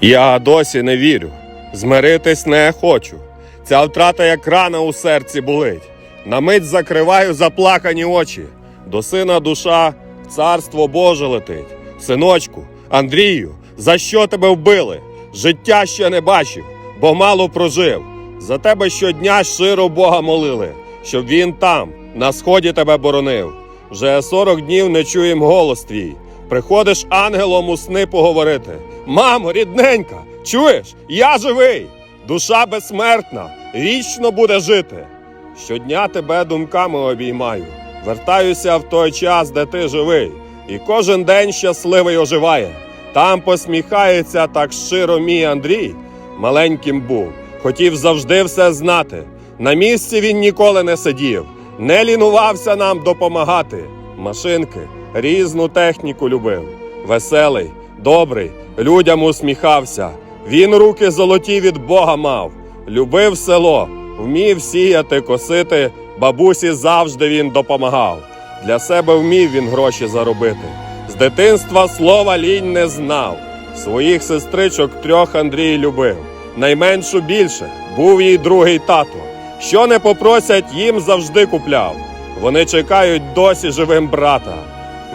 Я досі не вірю, змиритись не хочу. Ця втрата як рана у серці болить. На мить закриваю заплакані очі. До сина душа царство Боже летить. Синочку, Андрію, за що тебе вбили? Життя ще не бачив, бо мало прожив. За тебе щодня щиро Бога молили, щоб він там, на сході тебе боронив. Вже сорок днів не чуєм голос твій. Приходиш ангелом у сни поговорити. Мамо, рідненька, чуєш? Я живий! Душа безсмертна, вічно буде жити. Щодня тебе думками обіймаю. Вертаюся в той час, де ти живий, і кожен день щасливий оживає. Там посміхається так щиро мій Андрій. Маленьким був, хотів завжди все знати. На місці він ніколи не сидів, не лінувався нам допомагати. Машинки, різну техніку любив. Веселий, добрий, людям усміхався. Він руки золоті від Бога мав, любив село, вмів сіяти, косити. Бабусі завжди він допомагав. Для себе вмів він гроші заробити. З дитинства слова лінь не знав. Своїх сестричок трьох Андрій любив. Найменшу більше був їй другий тато. Що не попросять, їм завжди купляв. Вони чекають досі живим брата.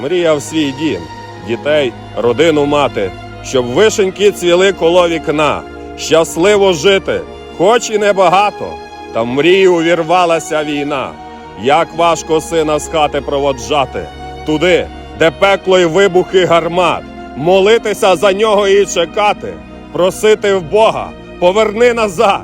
Мріяв свій дім, дітей, родину мати, щоб вишеньки цвіли коло вікна, щасливо жити, хоч і небагато, та в мрію увірвалася війна. Як важко сина з хати проводжати, туди, де пекло й вибухи гармат, молитися за нього і чекати, просити в Бога, поверни назад.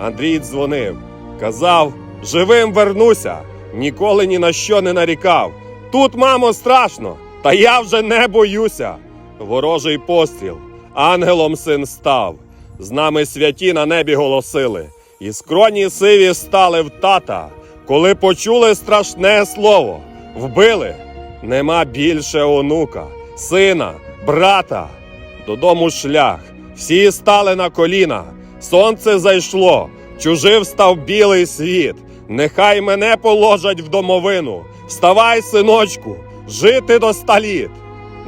Андрій дзвонив, казав, живим вернуся, ніколи ні на що не нарікав. Тут, мамо, страшно, та я вже не боюся. Ворожий постріл, ангелом син став. З нами святі на небі голосили, і скроні сиві стали в тата, коли почули страшне слово. Вбили. Нема більше онука, сина, брата. Додому шлях. Всі стали на коліна. Сонце зайшло, чужив став білий світ. Нехай мене положать в домовину. Вставай, синочку, жити до ста літ.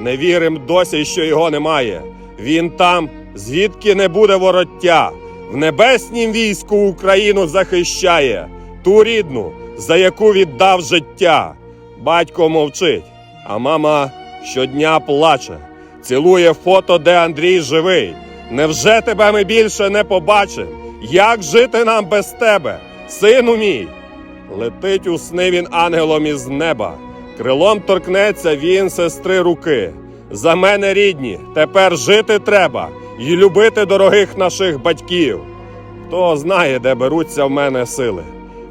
Не вірим досі, що його немає. Він там, звідки не буде вороття. В небеснім війську Україну захищає, ту рідну, за яку віддав життя. Батько мовчить, а мама щодня плаче, цілує фото, де Андрій живий. Невже тебе ми більше не побачим? Як жити нам без тебе, сину мій? Летить у сни він ангелом із неба, крилом торкнеться він сестри руки. За мене рідні, тепер жити треба і любити дорогих наших батьків. Хто знає, де беруться в мене сили.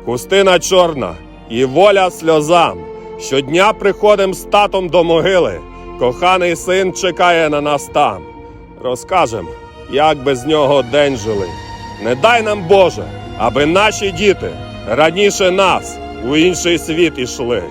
Хустина чорна і воля сльозам. Щодня приходим з татом до могили. Коханий син чекає на нас там. Розкажем, як без нього день жили. Не дай нам Боже, аби наші діти раніше нас у інший світ ішли.